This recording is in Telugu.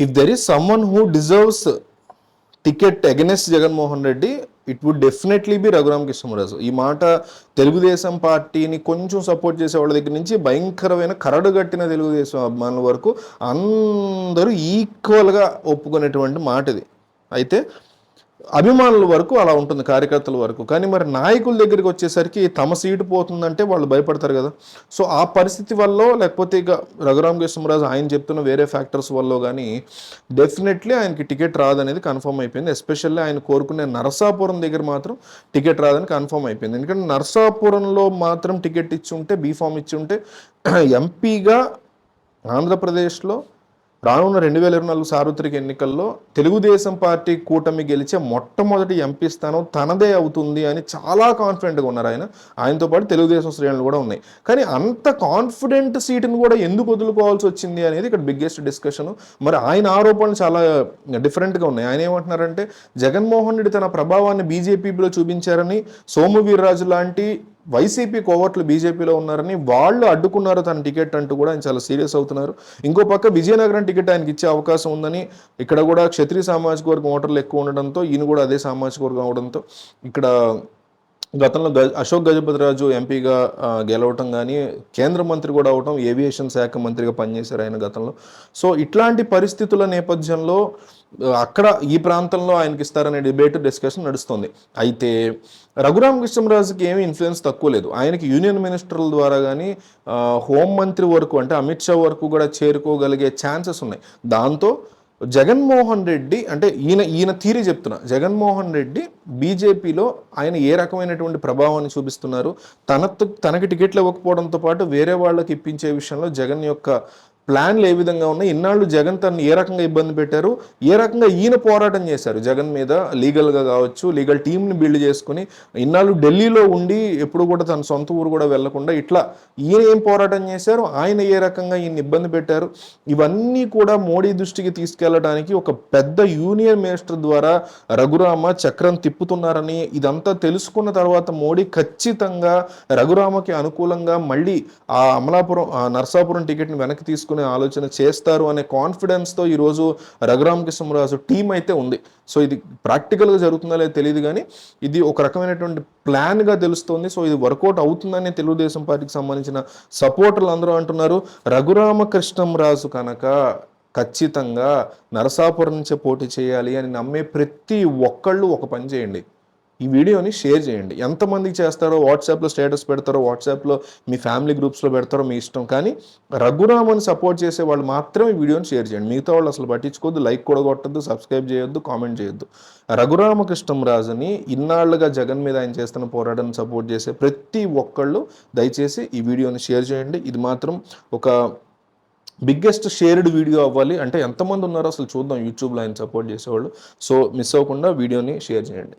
If there is someone who deserves ticket against Jaganmohan Reddy it would definitely be Raghuram Krishnaraju ఈ మాట తెలుగుదేశం పార్టీని కొంచెం సపోర్ట్ చేసే వాళ్ళ దగ్గర నుంచి భయంకరమైన కరడుగట్టిన తెలుగుదేశం అభిమానుల వరకు అందరూ ఈక్వల్గా ఒప్పుకునేటువంటి మాట ఇది అయితే అభిమానుల వరకు అలా ఉంటుంది కార్యకర్తల వరకు. కానీ మరి నాయకుల దగ్గరికి వచ్చేసరికి తమ సీటు పోతుందంటే వాళ్ళు భయపడతారు కదా. సో ఆ పరిస్థితి వల్ల లేకపోతే ఇక రఘురామ కృష్ణరాజు ఆయన చెప్తున్న వేరే ఫ్యాక్టర్స్ వల్ల కానీ డెఫినెట్లీ ఆయనకి టికెట్ రాదనేది కన్ఫర్మ్ అయిపోయింది. ఎస్పెషల్లీ ఆయన కోరుకునే నరసాపురం దగ్గర మాత్రం టికెట్ రాదని కన్ఫర్మ్ అయిపోయింది. ఎందుకంటే నరసాపురంలో మాత్రం టికెట్ ఇచ్చి ఉంటే బీఫామ్ ఇచ్చి ఉంటే ఎంపీగా ఆంధ్రప్రదేశ్లో రానున్న రెండు వేల ఇరవై నాలుగు సార్వత్రిక ఎన్నికల్లో తెలుగుదేశం పార్టీ కూటమి గెలిచే మొట్టమొదటి ఎంపీ స్థానం తనదే అవుతుంది అని చాలా కాన్ఫిడెంట్గా ఉన్నారు ఆయన. ఆయనతో పాటు తెలుగుదేశం శ్రేణులు కూడా ఉన్నాయి. కానీ అంత కాన్ఫిడెంట్ సీటును కూడా ఎందుకు వదులుకోవాల్సి వచ్చింది అనేది ఇక్కడ బిగ్గెస్ట్ డిస్కషన్ మరి ఆయన ఆరోపణలు చాలా డిఫరెంట్గా ఉన్నాయి. ఆయన ఏమంటున్నారంటే జగన్మోహన్ రెడ్డి తన ప్రభావాన్ని బీజేపీలో చూపించారని సోము వీర్రాజు లాంటి వైసీపీ కోవట్లు బీజేపీలో ఉన్నారని వాళ్ళు అడ్డుకున్నారు తన టికెట్ అంటూ కూడా ఆయన చాలా సీరియస్ అవుతున్నారు. ఇంకో పక్క విజయనగరం టికెట్ ఆయనకి ఇచ్చే అవకాశం ఉందని ఇక్కడ కూడా క్షత్రియ సామాజిక వర్గం ఓటర్లు ఎక్కువ ఉండడంతో ఈయన కూడా అదే సామాజిక వర్గం అవడంతో ఇక్కడ గతంలో గ అశోక్ గజపతిరాజు ఎంపీగా గెలవటం కానీ కేంద్ర మంత్రి కూడా అవటం ఏవియేషన్ శాఖ మంత్రిగా పనిచేశారు ఆయన గతంలో. సో ఇట్లాంటి పరిస్థితుల నేపథ్యంలో అక్కడ ఈ ప్రాంతంలో ఆయనకి ఇస్తారనే డిబేట్ డిస్కషన్ నడుస్తుంది. అయితే రఘురామ కృష్ణరాజుకి ఏమి ఇన్ఫ్లుయెన్స్ తక్కువ లేదు. ఆయనకి యూనియన్ మినిస్టర్ల ద్వారా కానీ హోం మంత్రి వరకు అంటే అమిత్ షా వరకు కూడా చేరుకోగలిగే ఛాన్సెస్ ఉన్నాయి. దాంతో జగన్మోహన్ రెడ్డి అంటే ఈయన ఈయన తీరి చెప్తున్నా జగన్మోహన్ రెడ్డి బీజేపీలో ఆయన ఏ రకమైనటువంటి ప్రభావాన్ని చూపిస్తున్నారు? తన తనకి టికెట్లు ఇవ్వకపోవడంతో పాటు వేరే వాళ్ళకి ఇప్పించే విషయంలో జగన్ యొక్క ప్లాన్లు ఏ విధంగా ఉన్నాయి? ఇన్నాళ్ళు జగన్ తను ఏ రకంగా ఇబ్బంది పెట్టారు? ఏ రకంగా ఈయన పోరాటం చేశారు? జగన్ మీద లీగల్గా కావచ్చు లీగల్ టీంని బిల్డ్ చేసుకుని ఇన్నాళ్ళు ఢిల్లీలో ఉండి ఎప్పుడు కూడా తన సొంత ఊరు కూడా వెళ్ళకుండా ఇట్లా ఈయన ఏం పోరాటం చేశారు? ఆయన ఏ రకంగా ఈయన ఇబ్బంది పెట్టారు? ఇవన్నీ కూడా మోడీ దృష్టికి తీసుకెళ్ళడానికి ఒక పెద్ద యూనియన్ మినిస్టర్ ద్వారా రఘురామ చక్రం తిప్పుతున్నారని ఇదంతా తెలుసుకున్న తర్వాత మోడీ ఖచ్చితంగా రఘురామకి అనుకూలంగా మళ్ళీ ఆ అమలాపురం ఆ నర్సాపురం టికెట్ని వెనక్కి తీసుకుని ఆలోచన చేస్తారు అనే కాన్ఫిడెన్స్తో ఈరోజు రఘురామకృష్ణరాజు టీం అయితే ఉంది. సో ఇది ప్రాక్టికల్గా జరుగుతుందో లేదో తెలియదు కానీ ఇది ఒక రకమైనటువంటి ప్లాన్గా తెలుస్తుంది. సో ఇది వర్కౌట్ అవుతుందని తెలుగుదేశం పార్టీకి సంబంధించిన సపోర్టర్లు అందరూ అంటున్నారు. రఘురామకృష్ణంరాజు కనుక ఖచ్చితంగా నరసాపురం నుంచే పోటీ చేయాలి అని నమ్మే ప్రతి ఒక్కళ్ళు ఒక పని చేయండి. ఈ వీడియోని షేర్ చేయండి. ఎంతమందికి చేస్తారో వాట్సాప్లో స్టేటస్ పెడతారో వాట్సాప్లో మీ ఫ్యామిలీ గ్రూప్స్లో పెడతారో మీ ఇష్టం. కానీ రఘురామని సపోర్ట్ చేసే వాళ్ళు మాత్రమే ఈ వీడియోని షేర్ చేయండి. మిగతా వాళ్ళు అసలు పట్టించుకోవద్దు లైక్ కూడా కొట్టద్దు సబ్స్క్రైబ్ చేయొద్దు కామెంట్ చేయొద్దు. రఘురామకృష్ణంరాజుని ఇన్నాళ్ళుగా జగన్ మీద ఆయన చేస్తున్న పోరాటాన్ని సపోర్ట్ చేసే ప్రతి ఒక్కళ్ళు దయచేసి ఈ వీడియోని షేర్ చేయండి. ఇది మాత్రం ఒక బిగ్గెస్ట్ షేర్డ్ వీడియో అవ్వాలి. అంటే ఎంతమంది ఉన్నారో అసలు చూద్దాం. యూట్యూబ్లో ఆయన సపోర్ట్ చేసేవాళ్ళు. సో మిస్ అవ్వకుండా వీడియోని షేర్ చేయండి.